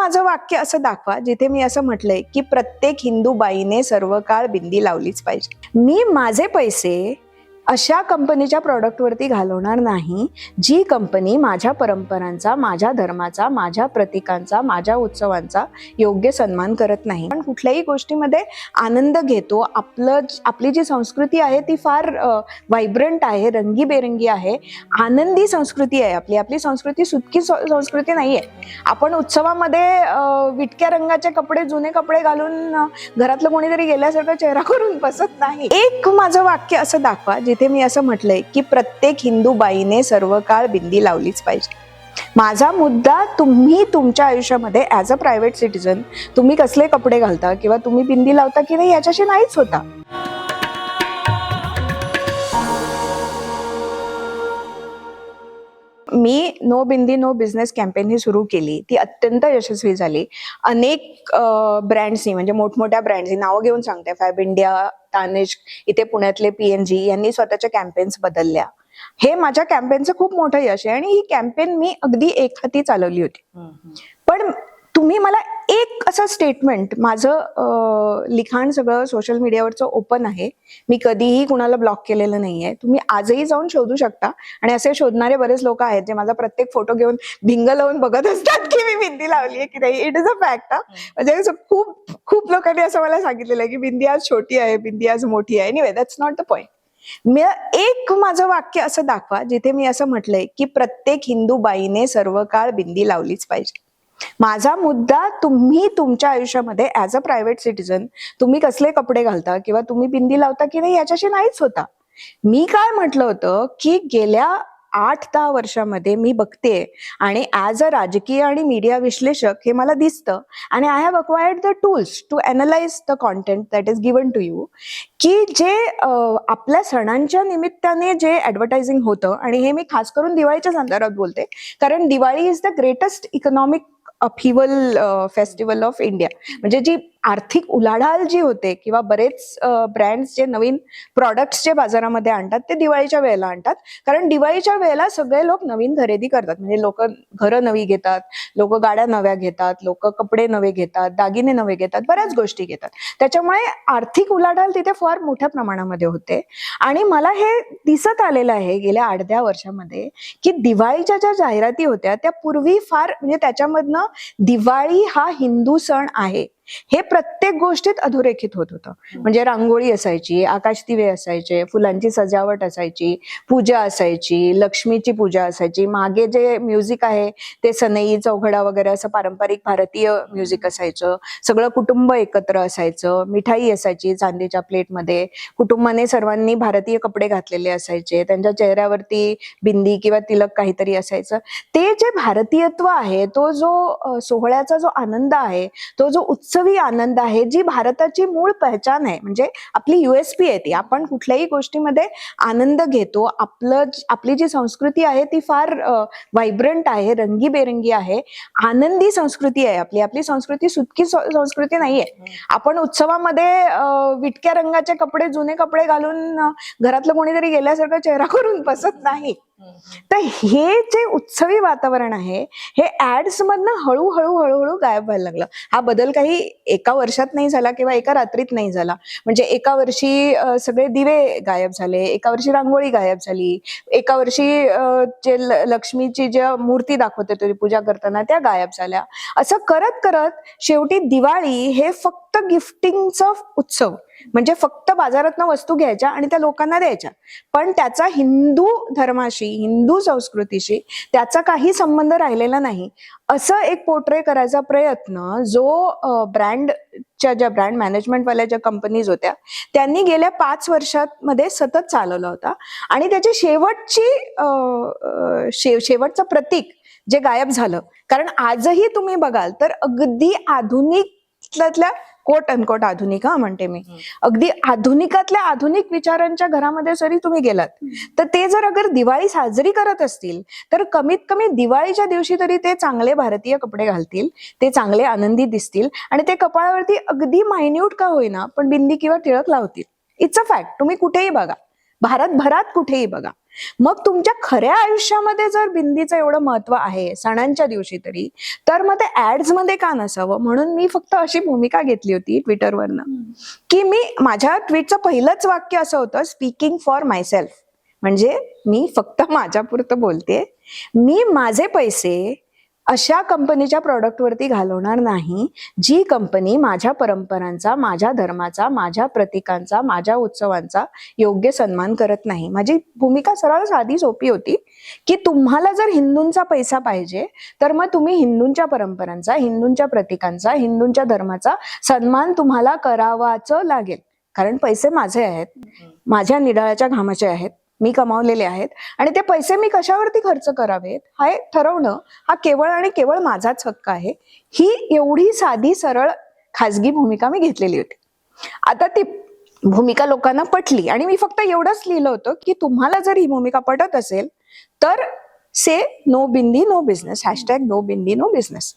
माझं वाक्य असं दाखवा जिथे मी असं म्हटलंय की प्रत्येक हिंदू बाईने सर्व काळ बिंदी लावलीच पाहिजे. मी माझे पैसे अशा कंपनीच्या प्रॉडक्टवरती घालवणार नाही जी कंपनी माझ्या परंपरांचा माझ्या धर्माचा माझ्या प्रतीकांचा माझ्या उत्सवांचा योग्य सन्मान करत नाही. पण कुठल्याही गोष्टीमध्ये आनंद घेतो. आपलं आपली जी संस्कृती आहे ती फार व्हायब्रंट आहे रंगीबेरंगी आहे. आनंदी संस्कृती आहे आपली. आपली संस्कृती सुटकी संस्कृती नाही आहे आपण उत्सवामध्ये विटक्या रंगाचे कपडे जुने कपडे घालून घरातलं कोणीतरी गेल्यासारखं चेहरा करून बसत नाही. एक माझं वाक्य असं दाखवा जिथे मी असं म्हटलंय की प्रत्येक हिंदू बाईने सर्व काळ बिंदी लावलीच पाहिजे. माझा मुद्दा तुम्ही तुमच्या आयुष्यामध्ये ॲज अ प्रायव्हेट सिटीजन तुम्ही कसले कपडे घालता किंवा तुम्ही बिंदी लावता की नाही याच्याशी नाहीच होता. मी no bindi no business campaign ही सुरू केली. ती अत्यंत यशस्वी झाली. अनेक ब्रँड्सनी म्हणजे मोठमोठ्या ब्रँड्सनी नावं घेऊन सांगते. फॅब इंडिया तानिश इथे पुण्यातले पी एन जी यांनी स्वतःच्या कॅम्पेन्स बदलल्या. हे माझ्या कॅम्पेनचं खूप मोठं यश आहे आणि ही कॅम्पेन मी अगदी एक हाती चालवली होती. पण तुम्ही मला एक असं स्टेटमेंट माझं लिखाण सगळं सोशल मीडियावरचं ओपन आहे. मी कधीही कुणाला ब्लॉक केलेलं नाहीये. तुम्ही आजही जाऊन शोधू शकता. आणि असे शोधणारे बरेच लोक आहेत जे माझा प्रत्येक फोटो घेऊन भिंग लावून बघत असतात की मी बिंदी लावली आहे की नाही. इट इज अ फॅक्ट म्हणजे खूप खूप लोकांनी असं मला सांगितलेलं आहे की बिंदी आज छोटी आहे बिंदी आज मोठी आहे. Anyway that's not the point मी एक माझं वाक्य असं दाखवा जिथे मी असं म्हटलंय की प्रत्येक हिंदू बाईने सर्व काळ बिंदी लावलीच पाहिजे. माझा मुद्दा तुम्ही तुमच्या आयुष्यामध्ये ऍज अ प्रायव्हेट सिटीजन तुम्ही कसले कपडे घालता किंवा तुम्ही बिंदी लावता की नाही याच्याशी नाहीच होता. मी काय म्हटलं होतं की गेल्या आठ दहा वर्षामध्ये मी बघते आणि ॲज अ राजकीय आणि मीडिया विश्लेषक हे मला दिसतं आणि I have acquired the tools to analyse the content that is given to you की जे आपल्या सणांच्या निमित्ताने जे ॲडव्हर्टायझिंग होतं आणि हे मी खास करून दिवाळीच्या संदर्भात बोलते कारण Diwali is the greatest economic अफिवल festival of India म्हणजे जी आर्थिक उलाढाल जी होते किंवा बरेच ब्रँड्स जे नवीन प्रॉडक्ट्स जे बाजारामध्ये आणतात ते दिवाळीच्या वेळेला आणतात. कारण दिवाळीच्या वेळेला सगळे लोक नवीन खरेदी करतात. म्हणजे लोक घरं नवी घेतात लोक गाड्या नव्या घेतात लोक कपडे नवे घेतात दागिने नवे घेतात बऱ्याच गोष्टी घेतात. त्याच्यामुळे आर्थिक उलाढाल तिथे फार मोठ्या प्रमाणामध्ये होते. आणि मला हे दिसत आलेलं आहे गेल्या अर्ध्या वर्षामध्ये की दिवाळीच्या ज्या जाहिराती होत्या त्या पूर्वी फार म्हणजे त्याच्यामधनं दिवाळी हा हिंदू सण आहे. हे प्रत्येक गोष्टीत अधोरेखित होत होतं. म्हणजे रांगोळी असायची आकाश दिवे असायचे फुलांची सजावट असायची पूजा असायची लक्ष्मीची पूजा असायची. मागे जे म्युझिक आहे ते सनई चौघडा वगैरे असं पारंपरिक भारतीय म्युझिक असायचं. सगळं कुटुंब एकत्र असायचं. मिठाई असायची चांदीच्या प्लेटमध्ये. कुटुंबाने सर्वांनी भारतीय कपडे घातलेले असायचे. त्यांच्या चेहऱ्यावरती बिंदी किंवा तिलक काहीतरी असायचं. ते जे भारतीयत्व आहे तो जो सोहळ्याचा जो आनंद आहे तो जो उत्सवी आनंद आहे जी भारताची मूळ पहचान आहे. म्हणजे आपली युएसपी आहे ती. आपण कुठल्याही गोष्टीमध्ये आनंद घेतो. आपलं आपली जी संस्कृती आहे ती फार व्हायब्रंट आहे रंगीबेरंगी आहे. आनंदी संस्कृती आहे आपली. आपली संस्कृती सुटकी संस्कृती नाहीये. आपण उत्सवामध्ये विटक्या रंगाचे कपडे जुने कपडे घालून घरातलं कोणीतरी गेल्यासारखं चेहरा करून बसत नाही. तर हे जे उत्सवी वातावरण आहे हे ऍड्स मधनं हळूहळू हळूहळू गायब व्हायला लागलं. हा बदल काही एका वर्षात नाही झाला किंवा एका रात्रीत नाही झाला. म्हणजे एका वर्षी सगळे दिवे गायब झाले एका वर्षी रांगोळी गायब झाली एका वर्षी जे लक्ष्मीची ज्या मूर्ती दाखवते तुम्ही पूजा करताना त्या गायब झाल्या. असं करत करत शेवटी दिवाळी हे फक्त गिफ्टिंगचा उत्सव. म्हणजे फक्त बाजारातनं वस्तू घ्यायच्या आणि त्या लोकांना द्यायच्या. पण त्याचा हिंदू धर्माशी हिंदू संस्कृतीशी त्याचा काही संबंध राहिलेला नाही. असं एक पोर्ट्रे करायचा प्रयत्न जो ब्रँडच्या ज्या ब्रँड मॅनेजमेंटवाल्या ज्या कंपनीज होत्या त्यांनी गेल्या पाच वर्षांमध्ये सतत चालवला होता. आणि त्याची शेवटची शे शेवटचं प्रतीक जे गायब झालं. कारण आजही तुम्ही बघाल तर अगदी आधुनिक कोट अनकोट आधुनिक हा म्हणते मी. अगदी आधुनिकातल्या आधुनिक विचारांच्या घरामध्ये जरी तुम्ही गेलात तर ते जर अगर दिवाळी साजरी करत असतील तर कमीत कमी दिवाळीच्या दिवशी तरी ते चांगले भारतीय कपडे घालतील ते चांगले आनंदी दिसतील आणि ते कपाळावरती अगदी मायन्यूट का होईना पण बिंदी किंवा टिळक लावतील. इट्स अ फॅक्ट तुम्ही कुठेही बघा. भारतभरात कुठेही बघा. मग तुमच्या खऱ्या आयुष्यामध्ये जर बिंदीचं एवढं महत्त्व आहे सणांच्या दिवशी तरी तर मग ते ऍड्समध्ये का नसावं? म्हणून मी फक्त अशी भूमिका घेतली होती ट्विटरवरनं की मी माझ्या ट्विटचं पहिलंच वाक्य असं होतं स्पीकिंग फॉर मायसेल्फ म्हणजे मी फक्त माझ्यापुरतं बोलते. मी माझे पैसे अशा कंपनीच्या प्रॉडक्टवरती घालवणार नाही. जी कंपनी माझ्या परंपरांचा माझ्या धर्माचा माझ्या प्रतीकांचा माझ्या उत्सवांचा योग्य सन्मान करत नाही. माझी भूमिका सरळ साधी सोपी होती की तुम्हाला जर हिंदूंचा पैसा पाहिजे तर मग तुम्ही हिंदूंच्या परंपरांचा हिंदूंच्या प्रतीकांचा हिंदूंच्या धर्माचा सन्मान तुम्हाला करावाच लागेल. कारण पैसे माझे आहेत. माझ्या निडाळ्याच्या घामाचे आहेत. मी कमावलेले आहेत. आणि ते पैसे मी कशावरती खर्च करावेत? हे ठरवणं हा केवळ आणि केवळ माझाच हक्क आहे. ही एवढी साधी सरळ खाजगी भूमिका मी घेतलेली होती. आता ती भूमिका लोकांना पटली आणि मी फक्त एवढंच लिहिलं होतं की तुम्हाला जर ही भूमिका पटत असेल तर say no bindi no business. Hashtag no bindi no business.